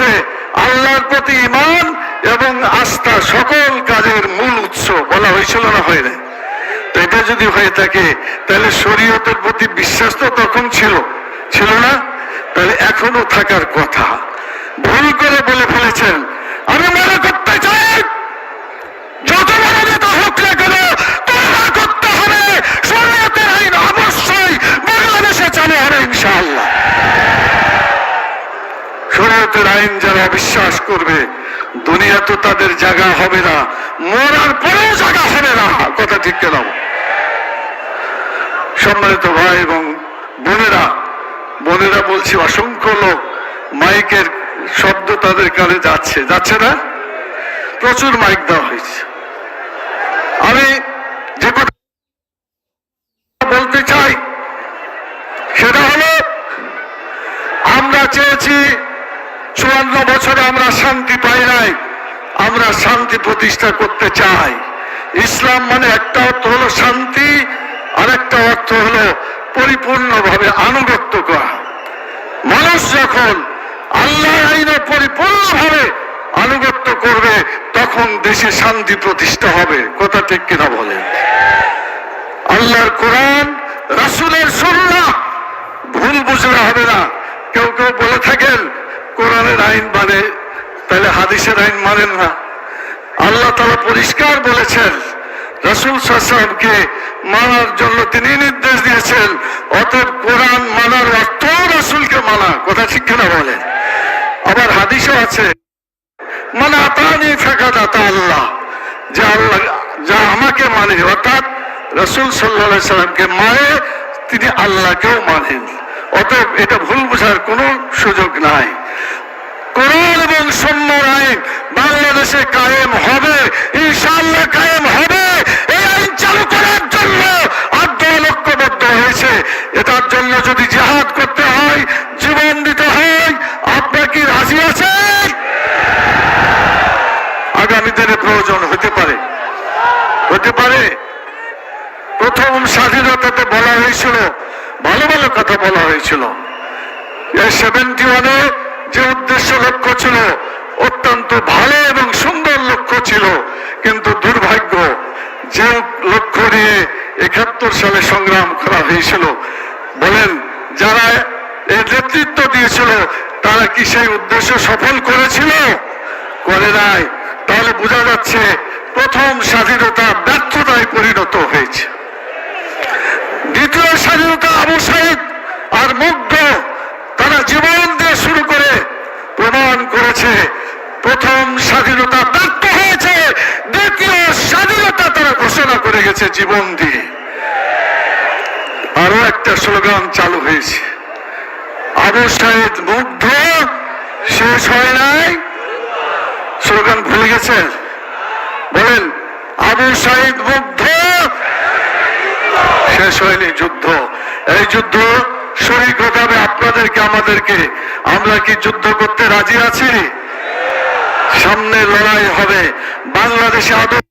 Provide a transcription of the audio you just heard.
হচ্ছে আল্লাহর প্রতি ইমান এবং আস্থা সকল কাজের মূল উৎস বলা হয়েছিল না হয় না এটা যদি হয়ে থাকে, তাহলে শরীয়তের প্রতি বিশ্বাস তো তখন ছিল ছিল না? তাহলে এখনও থাকার কথা। ভুল করে বলে ফেলেছেন। আমি মনে করতে চাই যত বড় নেতা হোক না কেন তোমরা করতে হবে শরীয়তের আইন অবশ্যই বাংলাদেশে চালু হবে ইনশাআল্লাহ শরীয়তের আইন যারা বিশ্বাস করবে, দুনিয়া তো তাদের জায়গা হবে না। মরার পরেও জায়গা হবে না। কথা ঠিক কেন সম্মানিত ভাই এবং বোনেরা বোনেরা বলছি, অসংখ্য লোক মাইকের শব্দ তাদের কানে যাচ্ছে। যাচ্ছে না? প্রচুর মাইক দেওয়া হয়েছে। আমি যে কথা বলতে চাই, সেটা হলো, আমরা চেয়েছি চুয়ান্ন বছরে আমরা শান্তি পাই নাই, আমরা শান্তি প্রতিষ্ঠা করতে চাই। ইসলাম মানে একটা অর্থ হলো শান্তি আর একটা অর্থ হলো পরিপূর্ণভাবে আনুগত্য করা। মানুষ যখন আল্লাহ আইনে পরিপূর্ণভাবে আনুগত্য করবে, তখন দেশে শান্তি প্রতিষ্ঠা হবে। কথা ঠিক কিনা বলেন? আল্লাহর কোরআন, রাসুলের সুন্নাহ, ভুল বুঝলে হবে না। কেউ কেউ বলে থাকেন কোরআনের আইন মানে তাহলে হাদিসের আইন মানেন না। আল্লাহ তালা পরিষ্কার বলেছেন, রসুল সাহসাবকে মানার জন্য তিনি নির্দেশ দিয়েছেন, অতএব কোরআন মানার অর্থ রসুলকে মানা। কথা ঠিক না বলে আবার হাদিসও আছে মানে আতানি ফাঁকা দাতা আল্লাহ, যে আল্লাহ, যা আমাকে মানে অর্থাৎ রসুল সাল্লা সাল্লামকে মানে তিনি আল্লাহকেও মানেন। অতএব এটা ভুল বোঝার কোনো সুযোগ নাই। কোরআন এবং সন্ন্যার আইন বাংলাদেশে কায়েম হবে, ইনশাআল্লাহ কায়েম হবে। এই আইন চালু করার জন্য আন্দোলন ঐক্যবদ্ধ হয়েছে। এটার জন্য যদি জেহাদ করতে হয়, জীবন দিতে হয়, আপনার কি রাজি আছেন? আগামী দিনে প্রয়োজন হতে পারে। হতে পারে। প্রথম স্বাধীনতাতে বলা হয়েছিল, ভালো ভালো কথা বলা হয়েছিল। সেভেন্টি ওয়ানে যে উদ্দেশ্য লক্ষ্য ছিল, অত্যন্ত ভালো এবং সুন্দর লক্ষ্য ছিল, কিন্তু দুর্ভাগ্য, যে লক্ষ্য নিয়ে একাত্তর সালে সংগ্রাম করা হয়েছিল, বলেন, যারা এর নেতৃত্ব দিয়েছিল, তারা কি সেই উদ্দেশ্য সফল করেছিল? করে নাই। তাহলে বোঝা যাচ্ছে, প্রথম স্বাধীনতা ব্যর্থতায় পরিণত হয়েছে। দ্বিতীয় স্বাধীনতা আবু আর মুগ্ধ, তারা জীবন দিয়ে শুরু করে প্রমাণ করেছে, প্রথম স্বাধীনতা ব্যর্থ হয়েছে, দ্বিতীয় স্বাধীনতা তারা ঘোষণা করে গেছে জীবন দিয়ে। আরও একটা স্লোগান চালু হয়েছে। আবু সাইদ মুগ্ধ শেষ হয় নাই। স্লোগান ভুলে গেছেন? বলেন আবু সাইদ মুগ্ধ শেষ হয়নি যুদ্ধ। এই যুদ্ধ শরীর হবে আপনাদেরকে আমাদেরকে আমরা কি যুদ্ধ করতে রাজি আছি? সামনে লড়াই হবে। বাংলাদেশে আদৌ